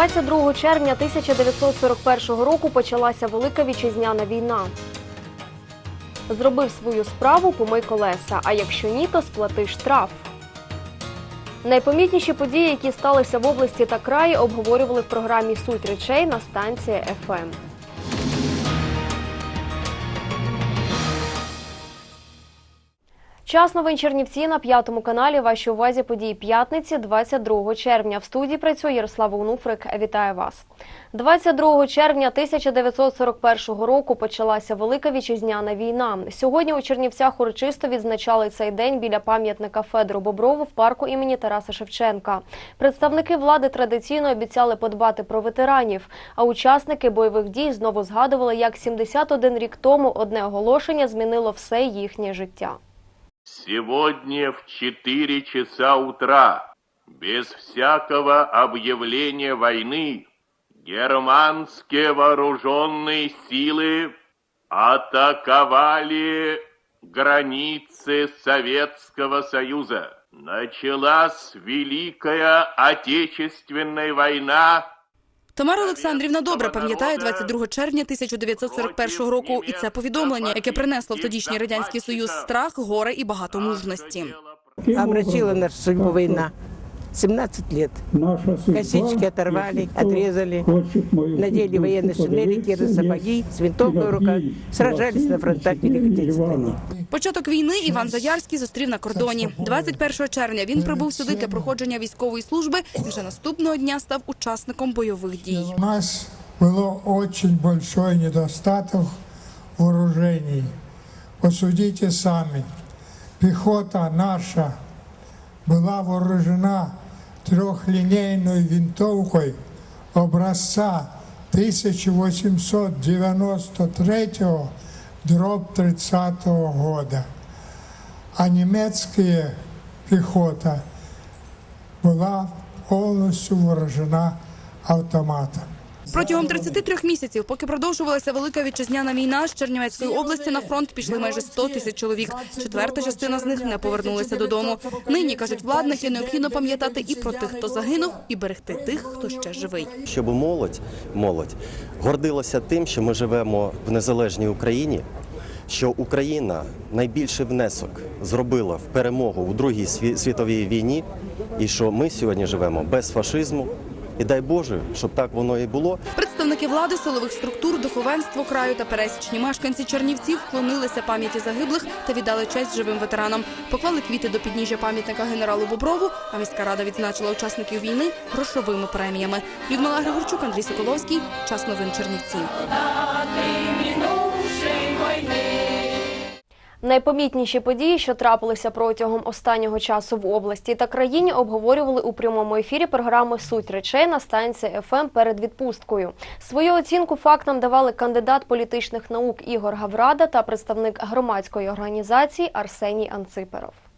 22 червня 1941 року почалася Велика вітчизняна війна. Зробив свою справу, помий колеса, а якщо ні, то сплати штраф. Найпомітніші події, які сталися в області та краї, обговорювали в програмі Суть речей на станції ФМ. Час новин Чернівці на п'ятому каналі. Вашій увазі події п'ятниці, 22 червня. В студії працює Ярослава Унуфрик. Вітаю вас. 22 червня 1941 року почалася Велика вітчизняна війна. Сьогодні у Чернівцях урочисто відзначали цей день біля пам'ятника Федору Боброву в парку імені Тараса Шевченка. Представники влади традиційно обіцяли подбати про ветеранів. А учасники бойових дій знову згадували, як 71 рік тому одне оголошення змінило все їхнє життя. Сегодня в 4 часа утра, без всякого объявления войны, германские вооруженные силы атаковали границы Советского Союза. Началась Великая Отечественная война Тамара Олександрівна добре пам'ятає 22 червня 1941 року, і це повідомлення, яке принесло в тодішній радянський союз страх, горе і багато мужності. Омрачила нас судьбу война. 17 лет. Наша судьба, Косички оторвали, если кто отрезали. хочет мою Надели судьбу военные шинели, повторить, киры, сапоги, с винтовкой в руках. Сражались на фронтах Великой Отечественной. Початок війни Іван Заярський зустрів на кордоні. 21 червня він прибув сюди для проходження військової служби і вже наступного дня став учасником бойових дій. У нас было очень большой недостаток вооружений. Посудите сами. Пехота наша была вооружена трехлинейной винтовкой образца 1893 дробь 30 года. А немецкая пехота была полностью вооружена автоматом. Протягом 33 місяців, поки продовжувалася велика вітчизняна війна, з Чернівецької області на фронт пішли майже 100 тисяч чоловік. Четверта частина з них не повернулися додому. Нині кажуть владники, необхідно пам'ятати і про тих, хто загинув, і берегти тих, хто ще живий. щоб молодь, молодь гордилася тим, що ми живемо в незалежній Україні, що Україна найбільший внесок зробила в перемогу у Другій сві- світовій війні, і що ми сьогодні живемо без фашизму. І дай Боже, щоб так воно і було. Представники влади, силових структур, духовенство краю та пересічні мешканці Чернівців вклонилися пам'яті загиблих та віддали честь живим ветеранам. Поклали квіти до підніжжя пам'ятника генералу Боброву. А міська рада відзначила учасників війни грошовими преміями. Людмила Григорчук, Андрій Соколовський. Час новин Чернівці. Найпомітніші події, що трапилися протягом останнього часу в області та країні, обговорювали у прямому ефірі програми Суть речей на станції ФМ перед відпусткою. Свою оцінку фактам давали кандидат політичних наук Ігор Гаврада та представник громадської організації Арсеній Анциперов.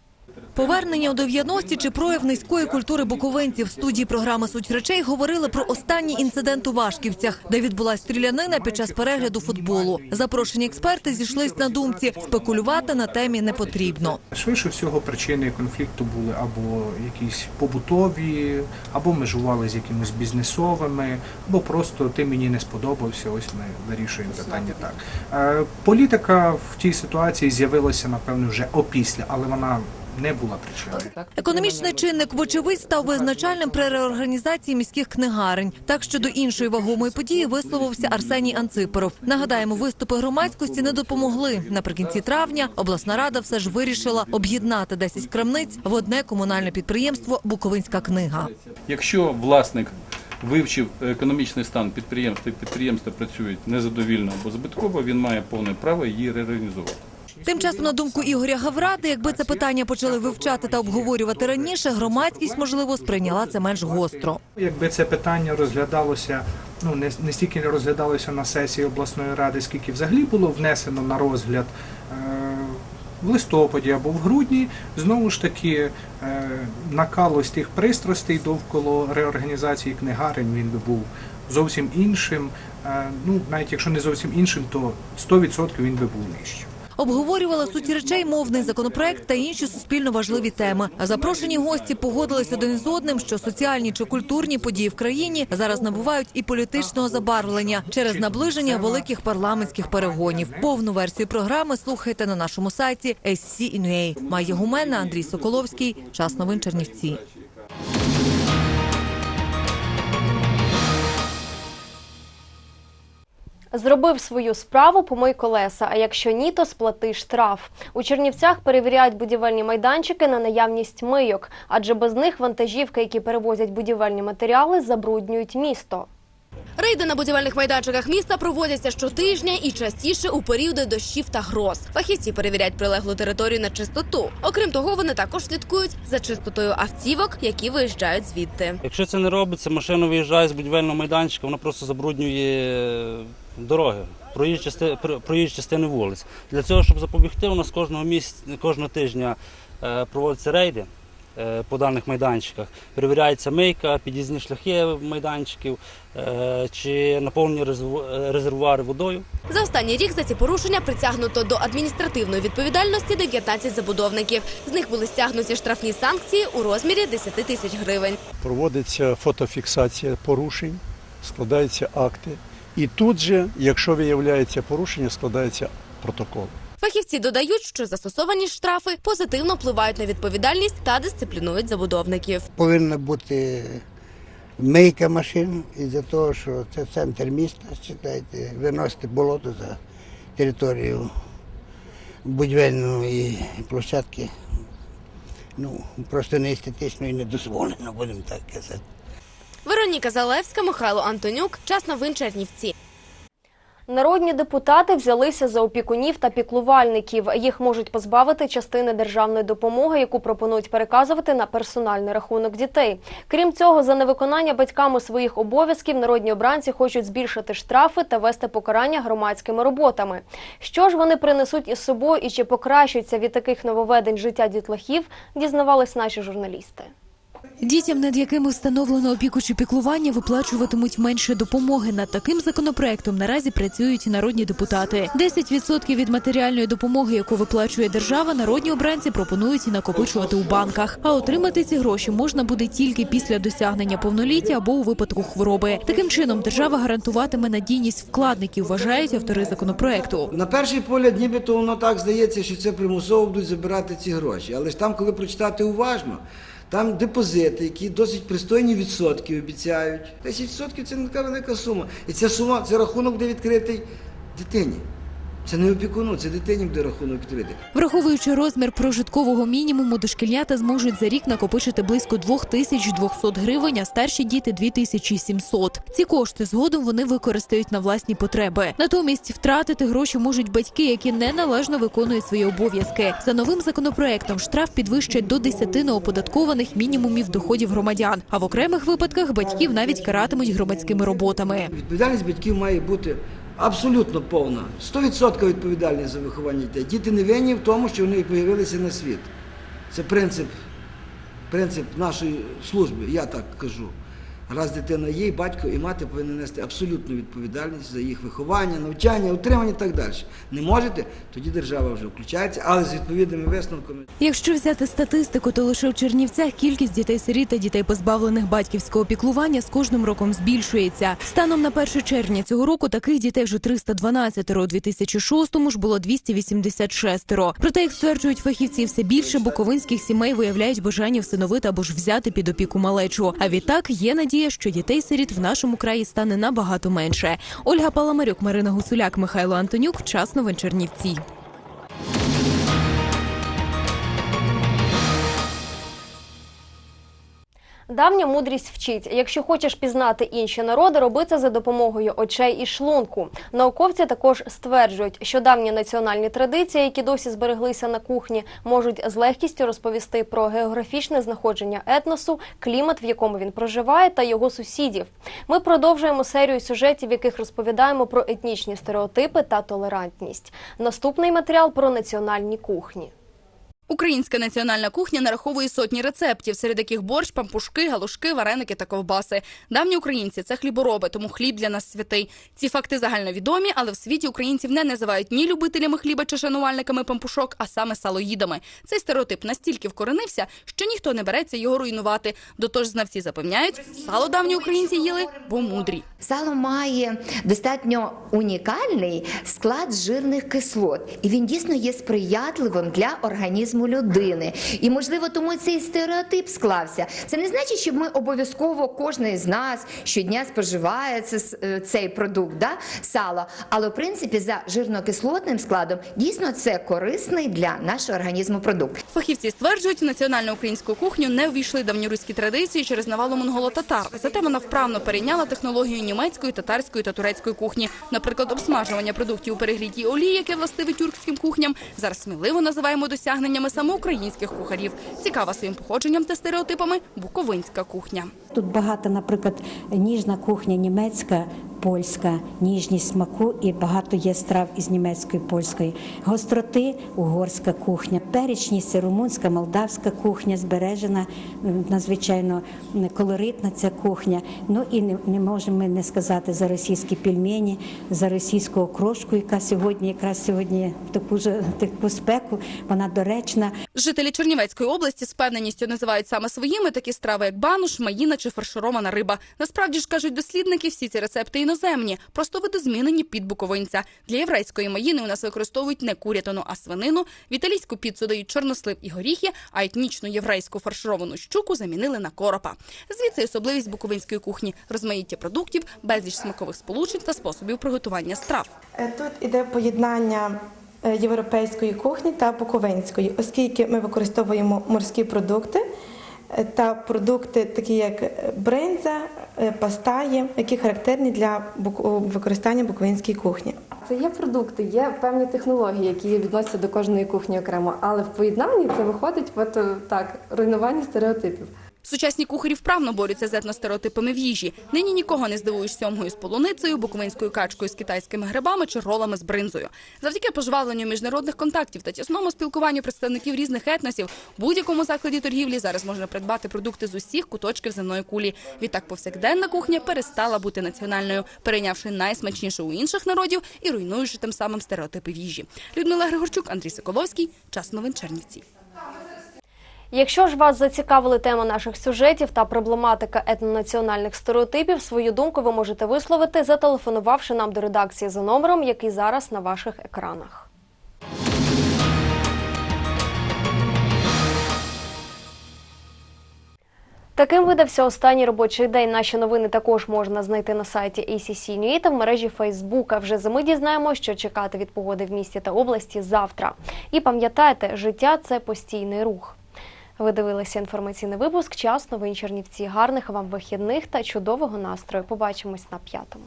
Повернення у 90-ті чи прояв низької культури буковинців в студії програми «Суть речей» говорили про останній інцидент у Вашківцях, де відбулась стрілянина під час перегляду футболу. Запрошені експерти зійшлись на думці, спекулювати на темі не потрібно. Швидше всього причини конфлікту були або якісь побутові, або межували з якимись бізнесовими, або просто ти мені не сподобався. Ось ми вирішуємо питання так. Е, Політика в тій ситуації з'явилася, напевно, вже опісля, але вона не була причиною. Економічний чинник, вочевидь, став визначальним при реорганізації міських книгарень. Так що до іншої вагомої події висловився Арсеній Анциперов. Нагадаємо, виступи громадськості не допомогли. Наприкінці травня обласна рада все ж вирішила об'єднати 10 крамниць в одне комунальне підприємство Буковинська книга. Якщо власник вивчив економічний стан підприємства і підприємства працюють незадовільно або збитково, він має повне право її реорганізувати. Тим часом, на думку Ігоря Гавради, якби це питання почали вивчати та обговорювати раніше, громадськість можливо сприйняла це менш гостро. Якби це питання розглядалося, ну не, не стільки розглядалося на сесії обласної ради, скільки взагалі було внесено на розгляд е, в листопаді або в грудні, знову ж таки е, накал ось тих пристрастей довкола реорганізації книгарень він би був зовсім іншим. Е, ну навіть якщо не зовсім іншим, то 100% він би був нижчим. Обговорювали суті речей, мовний законопроект та інші суспільно важливі теми. А запрошені гості погодились один з одним, що соціальні чи культурні події в країні зараз набувають і політичного забарвлення через наближення великих парламентських перегонів. Повну версію програми слухайте на нашому сайті SC.in.ua. Має гумена Андрій Соколовський. Час новин Чернівці. Зробив свою справу, помий колеса. А якщо ні, то сплати штраф. У Чернівцях перевіряють будівельні майданчики на наявність мийок, адже без них вантажівки, які перевозять будівельні матеріали, забруднюють місто. Рейди на будівельних майданчиках міста проводяться щотижня і частіше у періоди дощів та гроз. Фахівці перевіряють прилеглу територію на чистоту. Окрім того, вони також слідкують за чистотою автівок, які виїжджають звідти. Якщо це не робиться, машина виїжджає з будівельного майданчика, вона просто забруднює дороги, проїзд частини, проїзд частини вулиць. Для цього, щоб запобігти, у нас кожного місяця, кожного тижня е, проводяться рейди е, по даних майданчиках. Перевіряється мийка, під'їзні шляхи майданчиків, е, чи наповнені резерву- резервуари водою. За останній рік за ці порушення притягнуто до адміністративної відповідальності 19 забудовників. З них були стягнуті штрафні санкції у розмірі 10 тисяч гривень. проводиться фотофіксація порушень, складаються акти. І тут же, якщо виявляється порушення, складається протокол. Фахівці додають, що застосовані штрафи позитивно впливають на відповідальність та дисциплінують забудовників. Повинна бути мийка машин із-за того, що це центр міста, читайте, виносити болото за територію будівельної площадки. Ну, просто не естетично і не дозволено, будемо так казати. Вероніка Залевська, Михайло Антонюк. Час новин Чернівці. Народні депутати взялися за опікунів та піклувальників. Їх можуть позбавити частини державної допомоги, яку пропонують переказувати на персональний рахунок дітей. Крім цього, за невиконання батьками своїх обов'язків народні обранці хочуть збільшити штрафи та вести покарання громадськими роботами. Що ж вони принесуть із собою і чи покращується від таких нововведень життя дітлахів, дізнавались наші журналісти. Дітям, над якими встановлено опіку чи піклування, виплачуватимуть менше допомоги. Над таким законопроектом наразі працюють народні депутати. 10% від матеріальної допомоги, яку виплачує держава, народні обранці пропонують накопичувати у банках. А отримати ці гроші можна буде тільки після досягнення повноліття або у випадку хвороби. Таким чином держава гарантуватиме надійність вкладників, вважають автори законопроекту. На перший погляд, нібито воно так здається, що це примусово будуть забирати ці гроші. Але ж там, коли прочитати уважно, там депозити, які досить пристойні відсотки обіцяють. 10% це не така велика сума. І ця сума, це рахунок буде відкритий дитині. Це не опікуну, це дитині буде рахунок відкритий. Враховуючи розмір прожиткового мінімуму, дошкільнята зможуть за рік накопичити близько 2200 гривень, а старші діти 2700. Ці кошти згодом вони використають на власні потреби. Натомість втратити гроші можуть батьки, які неналежно виконують свої обов'язки. За новим законопроектом штраф підвищать до 10 неоподаткованих мінімумів доходів громадян. А в окремих випадках батьків навіть каратимуть громадськими роботами. Відповідальність батьків має бути абсолютно повна. 100% відповідальність за виховання дітей. Діти не винні в тому, що вони появилися на світ. Це принцип, принцип нашої служби, я так кажу. Раз дитина є, батько і мати повинні нести абсолютну відповідальність за їх виховання, навчання, утримання і так далі. Не можете, тоді держава вже включається, але з відповідними висновками. Якщо взяти статистику, то лише в Чернівцях кількість дітей-сиріт та дітей, позбавлених батьківського піклування, з кожним роком збільшується. Станом на 1 червня цього року таких дітей вже 312, у 2006-му ж було 286. Проте, як стверджують фахівці, все більше буковинських сімей виявляють бажання всиновити або ж взяти під опіку малечу. А відтак є надія, що дітей-сиріт в нашому краї стане набагато менше. Ольга Паламарюк, Марина Гусуляк, Михайло Антонюк. Час новин Чернівці. Давня мудрість вчить. Якщо хочеш пізнати інші народи, роби це за допомогою очей і шлунку. Науковці також стверджують, що давні національні традиції, які досі збереглися на кухні, можуть з легкістю розповісти про географічне знаходження етносу, клімат, в якому він проживає, та його сусідів. Ми продовжуємо серію сюжетів, в яких розповідаємо про етнічні стереотипи та толерантність. Наступний матеріал про національні кухні. Українська національна кухня нараховує сотні рецептів, серед яких борщ, пампушки, галушки, вареники та ковбаси. Давні українці це хлібороби, тому хліб для нас святий. Ці факти загальновідомі, але в світі українців не називають ні любителями хліба чи шанувальниками пампушок, а саме салоїдами. Цей стереотип настільки вкоренився, що ніхто не береться його руйнувати. До того ж, знавці запевняють, сало давні українці їли, бо мудрі. Сало має достатньо унікальний склад жирних кислот, і він дійсно є сприятливим для організму людини. І можливо, тому цей стереотип склався. Це не значить, що ми обов'язково кожен з нас щодня споживає це- е, цей продукт, да? сало. Але в принципі за жирно-кислотним складом дійсно це корисний для нашого організму продукт. Фахівці стверджують, в національну українську кухню не увійшли давньоруські традиції через навалу монголо-татар. Зате вона вправно перейняла технологію німецької, татарської та турецької кухні. Наприклад, обсмажування продуктів у перегрітій олії, яке властиве тюркським кухням, зараз сміливо називаємо досягненнями саме українських кухарів. Цікава своїм походженням та стереотипами буковинська кухня. Тут багато, наприклад, ніжна кухня німецька, польська, ніжність смаку і багато є страв із німецької, польської. Гостроти угорська кухня, перечність румунська, молдавська кухня, збережена, надзвичайно колоритна ця кухня. Ну і не, не можемо ми не сказати за російські пельмені, за російську окрошку, яка сьогодні, якраз сьогодні в таку ж таку спеку, вона доречна. Жителі Чернівецької області з певненістю називають саме своїми такі страви, як бануш, маїна чи фарширована риба. Насправді ж кажуть дослідники, всі ці рецепти іноземні, просто видозмінені під буковинця. Для єврейської маїни у нас використовують не курятину, а свинину. В італійську піцу дають чорнослив і горіхи, а етнічну єврейську фаршировану щуку замінили на коропа. Звідси особливість буковинської кухні розмаїття продуктів, безліч смакових сполучень та способів приготування страв. Е, Тут іде поєднання е, європейської кухні та буковинської, оскільки ми використовуємо морські продукти та продукти, такі як е, бринза, е, пастаї, які характерні для використання буковинської кухні. Це є продукти, є певні технології, які відносяться до кожної кухні окремо, але в поєднанні це виходить от е, так руйнування стереотипів. Сучасні кухарі вправно борються з етностереотипами в їжі. Нині нікого не здивуєш сьомгою з полуницею, буковинською качкою з китайськими грибами чи ролами з бринзою. Завдяки пожвавленню міжнародних контактів та тісному спілкуванню представників різних етносів, в будь-якому закладі торгівлі зараз можна придбати продукти з усіх куточків земної кулі. Відтак повсякденна кухня перестала бути національною, перейнявши найсмачніше у інших народів і руйнуючи тим самим стереотипи в їжі. Людмила Григорчук, Андрій Соколовський. Час новин Чернівці. Якщо ж вас зацікавили тема наших сюжетів та проблематика етнонаціональних стереотипів, свою думку ви можете висловити, зателефонувавши нам до редакції за номером, який зараз на ваших екранах. Таким видався останній робочий день. Наші новини також можна знайти на сайті ACC News та в мережі Facebook. А вже за ми дізнаємо, що чекати від погоди в місті та області завтра. І пам'ятайте, життя це постійний рух. Ви дивилися інформаційний випуск. Час новин Чернівці. Гарних вам вихідних та чудового настрою. Побачимось на п'ятому.